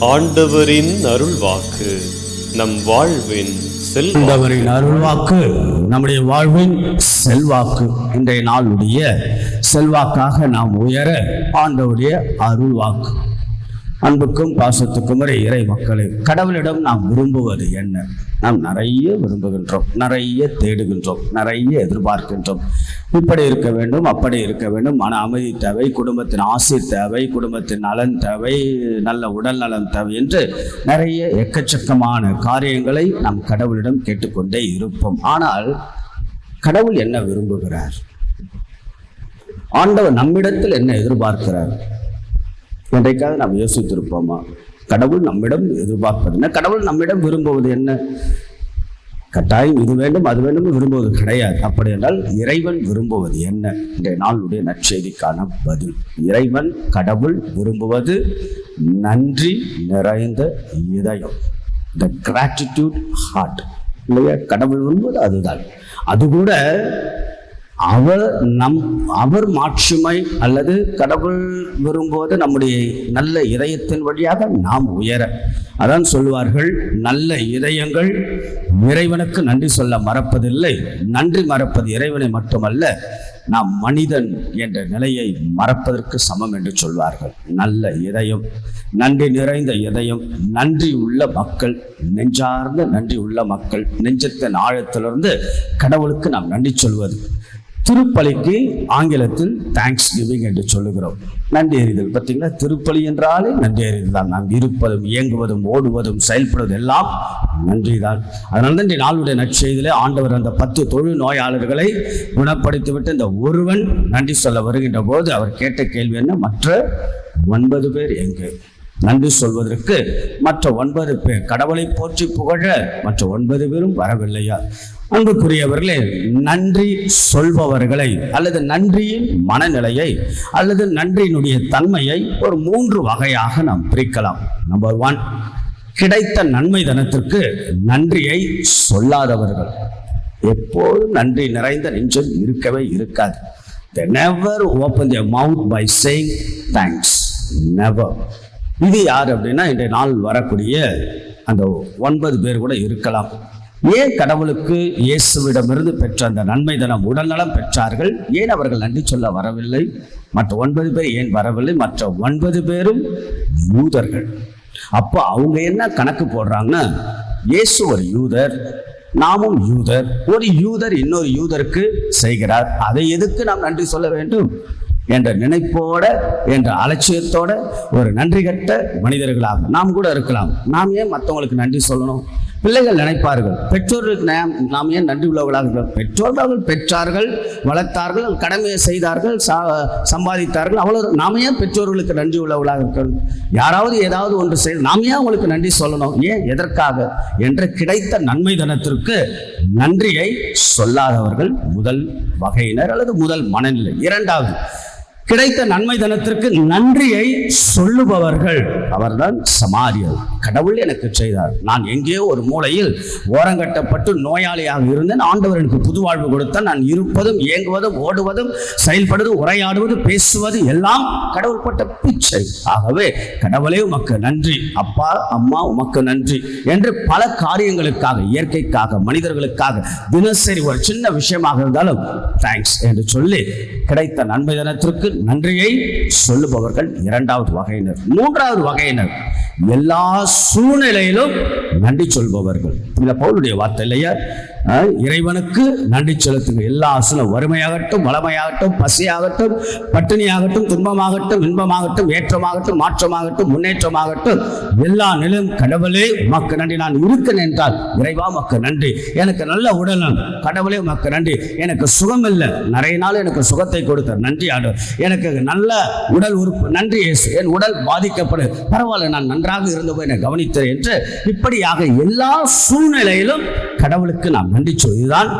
ஆண்டவரின் அருள்வாக்கு நம் வாழ்வின் செல்வம் அருள்வாக்கு நம்முடைய வாழ்வின் செல்வாக்கு. இன்றைய நாளுடைய செல்வாக்காக நாம் உயர ஆண்டவருடைய அருள்வாக்கு. அன்புக்கும் பாசத்துக்கும் ஒரு இறை மக்களை கடவுளிடம் நாம் விரும்புவது என்ன? நாம் நிறைய விரும்புகின்றோம் நிறைய தேடுகின்றோம் நிறைய எதிர்பார்க்கின்றோம். இப்படி இருக்க வேண்டும் அப்படி இருக்க வேண்டும். மன அமைதி தேவை குடும்பத்தின் ஆசை தேவை குடும்பத்தின் நலன் தேவை நல்ல உடல் நலன் தேவை என்று நிறைய எக்கச்சக்கமான காரியங்களை நாம் கடவுளிடம் கேட்டுக்கொண்டே இருப்போம். ஆனால் கடவுள் என்ன விரும்புகிறார்? ஆண்டவர் நம்மிடத்தில் என்ன எதிர்பார்க்கிறார்? என்றைக்காவது நாம் யோசித்திருப்போமா? கடவுள் நம்மிடம் எதிர்பார்ப்பது என்ன? கடவுள் நம்மிடம் விரும்புவது என்ன? கட்டாயம் இது வேண்டும் அது வேண்டும் விரும்புவது கிடையாது. அப்படி என்றால் இறைவன் விரும்புவது என்ன? இன்றைய நாளுடைய நற்செய்திக்கான பதில். இறைவன் கடவுள் விரும்புவது நன்றி நிறைந்த இதயம். த கிராட்டிடியூட் ஹார்ட் இல்லையா? கடவுள் விரும்புவது அதுதான். அது கூட அவர் நம் அவர் மாட்சிமை அல்லது கடவுள் விரும்புவது நம்முடைய நல்ல இதயத்தின் வழியாக நாம் உயர. அதான் சொல்வார்கள் நல்ல இதயங்கள் இறைவனுக்கு நன்றி சொல்ல மறப்பதில்லை. நன்றி மறப்பது இறைவனை மட்டுமல்ல நாம் மனிதன் என்ற நிலையை மறப்பதற்கு சமம் என்று சொல்வார்கள். நல்ல இதயம் நன்றி நிறைந்த இதயம் நன்றி உள்ள மக்கள் நெஞ்சார்ந்த நன்றி உள்ள மக்கள் நெஞ்சத்தின் ஆழத்திலிருந்து கடவுளுக்கு நாம் நன்றி சொல்வது. திருப்பலிக்கு ஆங்கிலத்தில் தேங்க்ஸ் கிவிங் என்று சொல்லுகிறோம். நன்றி அறிதல் பார்த்தீங்களா? திருப்பலி என்றாலே நன்றி அறிதல் தான். நாம் இருப்பதும் இயங்குவதும் ஓடுவதும் செயல்படுவதும் எல்லாம் நன்றிதான் அதனால தான் இந்த நாளுடைய நற்செய்தியிலே ஆண்டவர் அந்த பத்து தொழில் நோயாளர்களை குணப்படுத்திவிட்டு இந்த ஒருவன் நன்றி சொல்ல வருகின்ற போது அவர் கேட்ட கேள்வி என்ன? மற்ற ஒன்பது பேர் எங்கே? நன்றி சொல்வதற்கு மற்ற ஒன்பது பேர் கடவுளை போற்றி புகழ மற்ற ஒன்பது பேரும் வரவில்லையா? அன்புக்குரியவர்களே நன்றி சொல்பவர்களை அல்லது நன்றியின் மனநிலையை அல்லது நன்றியினுடைய தன்மையை ஒரு மூன்று வகையாக நாம் பிரிக்கலாம். நம்பர் ஒன் கிடைத்த நன்மை தனத்திற்கு நன்றியை சொல்லாதவர்கள். எப்போதும் நன்றி நிறைந்த நெஞ்சம் இருக்கவே இருக்காது. The never open the mouth by saying thanks never இது யார் அப்படின்னா இன்றைய நாள் வரக்கூடிய அந்த ஒன்பது பேர் கூட இருக்கலாம். ஏன் கடவுளுக்கு இயேசுவிடமிருந்து பெற்ற அந்த நன்மை தனம் உடல்நலம் பெற்றார்கள்? ஏன் அவர்கள் நன்றி சொல்ல வரவில்லை? மற்ற ஒன்பது பேர் ஏன் வரவில்லை? மற்ற ஒன்பது பேரும் யூதர்கள். அப்போ அவங்க என்ன கணக்கு போடுறாங்கன்னா இயேசு ஒரு யூதர் நாமும் யூதர். ஒரு யூதர் இன்னொரு யூதருக்கு செய்கிறார். அதை எதுக்கு நாம் நன்றி சொல்ல வேண்டும்? என்ற நினைப்போட என்ற அலட்சியத்தோட ஒரு நன்றி கட்ட மனிதர்களாக நாம் கூட இருக்கலாம். நாம் ஏன் மற்றவங்களுக்கு நன்றி சொல்லணும்? பிள்ளைகள் நினைப்பார்கள். பெற்றோர்களுக்கு நாம் ஏன் நன்றி உள்ளவர்களாக இருக்கிறோம் பெற்றோர்கள் பெற்றார்கள் வளர்த்தார்கள் கடமையை செய்தார்கள் சா- சம்பாதித்தார்கள். அவ்வளவு நாம ஏன் பெற்றோர்களுக்கு நன்றி உள்ளவர்களாக இருக்கிறோம் யாராவது ஏதாவது ஒன்று செய்து நாம் ஏன் அவங்களுக்கு நன்றி சொல்லணும்? ஏன் எதற்காக? என்ற கிடைத்த நன்மை தனத்திற்கு நன்றியை சொல்லாதவர்கள் முதல் வகையினர் அல்லது முதல் மனநிலை. இரண்டாவது கிடைத்த நன்மை தனத்திற்கு நன்றியை சொல்லுபவர்கள். அவர்தான் சமாரியர். கடவுள் எனக்கு செய்தார். நான் எங்கேயோ ஒரு மூலையில் ஓரங்கட்டப்பட்டு நோயாளியாக இருந்தேன். ஆண்டவர் எனக்கு புது வாழ்வு கொடுத்தார். நான் இருப்பதும் இயங்குவதும் ஓடுவதும் செயல்படுவதும் உரையாடுவது பேசுவது எல்லாம் கடவுள் போட்ட பிச்சை. ஆகவே கடவுளே உமக்கு நன்றி. அப்பா அம்மா உமக்கு நன்றி என்று பல காரியங்களுக்காக இயற்கைக்காக மனிதர்களுக்காக தினசரி ஒரு சின்ன விஷயமாக இருந்தாலும் தேங்க்ஸ் என்று சொல்லி கிடைத்த நன்மை தினத்திற்கு நன்றியை சொல்லுபவர்கள் இரண்டாவது வகையினர். மூன்றாவது வகையினர். எல்லா சூழ்நிலையிலும் நன்றி சொல்பவர்கள். இந்த பவுளுடைய வார்த்தை இல்லையா? இறைவனுக்கு நன்றி செலுத்துங்க. எல்லா சூழ்நிலை வறுமையாகட்டும் வளமையாகட்டும் பசியாகட்டும் பட்டினியாகட்டும் துன்பமாகட்டும் இன்பமாகட்டும் ஏற்றமாகட்டும் மாற்றமாகட்டும் முன்னேற்றமாகட்டும் எல்லா நிலையும் கடவுளே உமக்கு நன்றி. நான் இருக்கேன் என்றால் இறைவா உமக்கு நன்றி. எனக்கு நல்ல உடலம் கடவுளே உமக்கு நன்றி. எனக்கு சுகம் இல்லை. நிறைய நாள் எனக்கு சுகத்தை கொடுத்த நன்றி ஆடும் எனக்கு நல்ல உடல் உறுப்பு நன்றி என் உடல் பாதிக்கப்படும். பரவாயில்ல நான் நன்றி நன்றாக இருந்தபோது என்னை கவனித்தேன் என்று இப்படியாக எல்லா சூழ்நிலையிலும் கடவுளுக்கு நாம் நன்றி சொல்லிதான்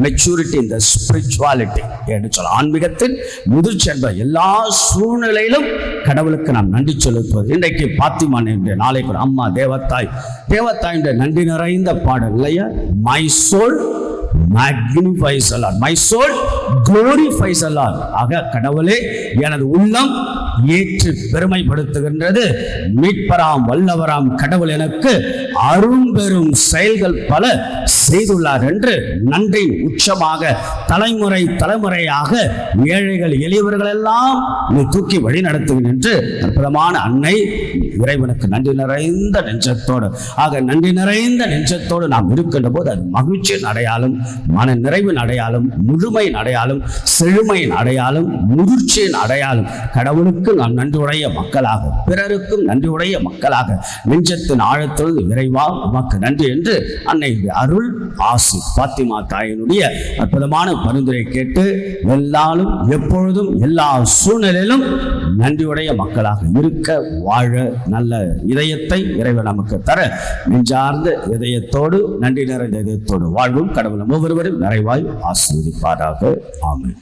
மெச்சூரிட்டி இந்த ஸ்பிரிச்சுவாலிட்டி என்று சொல்ல ஆன்மீகத்தின் முதிர்ச்சி எல்லா சூழ்நிலையிலும் கடவுளுக்கு நாம் நன்றி செலுத்துவது இன்றைக்கு பாத்திமான் என்ற நாளைக்கு ஒரு அம்மா தேவத்தாய் தேவத்தாய் என்ற நன்றி நிறைந்த பாடல் இல்லையா? மை சோல் மேக்னிஃபைஸ் அல்லார் மை சோல் க்ளோரிஃபைஸ் அல்லார் ஆக கடவுளே எனது உள்ளம் ஏற்று பெருமைப்படுத்துகின்றது. மீட்பராம் வல்லவராம் கடவுள் எனக்கு அரும்பெரும் செயல்கள் பல செய்துள்ளார் என்று நன்றி உச்சமாக தலைமுறை தலைமுறையாக ஏழைகள் எளியவர்கள் எல்லாம் நீ தூக்கி வழி நடத்துவேன் என்று அற்புதமான அன்னை இறைவனுக்கு நன்றி நிறைந்த நெஞ்சத்தோடு. ஆக நன்றி நிறைந்த நெஞ்சத்தோடு நாம் இருக்கின்ற போது அது மகிழ்ச்சியின் அடையாளம் மன நிறைவின் அடையாளம் முழுமையின் அடையாளம் செழுமையின் அடையாளம் முதிர்ச்சியின் அடையாளம். கடவுளுக்கு பிறருக்கு நாம் நன்றியுடைய மக்களாக. பிறருக்கும் நன்றியுடைய மக்களாக. நெஞ்சத்தின் ஆழத்தில் விரைவா உமக்கு நன்றி என்று அன்னை அருள் ஆசி பாத்திமா தாயினுடைய அற்புதமான பரிந்துரை கேட்டு எல்லாலும் எப்பொழுதும் எல்லா சூழ்நிலையிலும் நன்றியுடைய மக்களாக இருக்க வாழ நல்ல இதயத்தை இறைவன் நமக்கு தர நெஞ்சார்ந்த இதயத்தோடு நன்றி நிறைந்த இதயத்தோடு வாழ்வும். கடவுள் ஒவ்வொருவரும் நிறைவாய் ஆசீர்வதிப்பாராக. ஆமென்.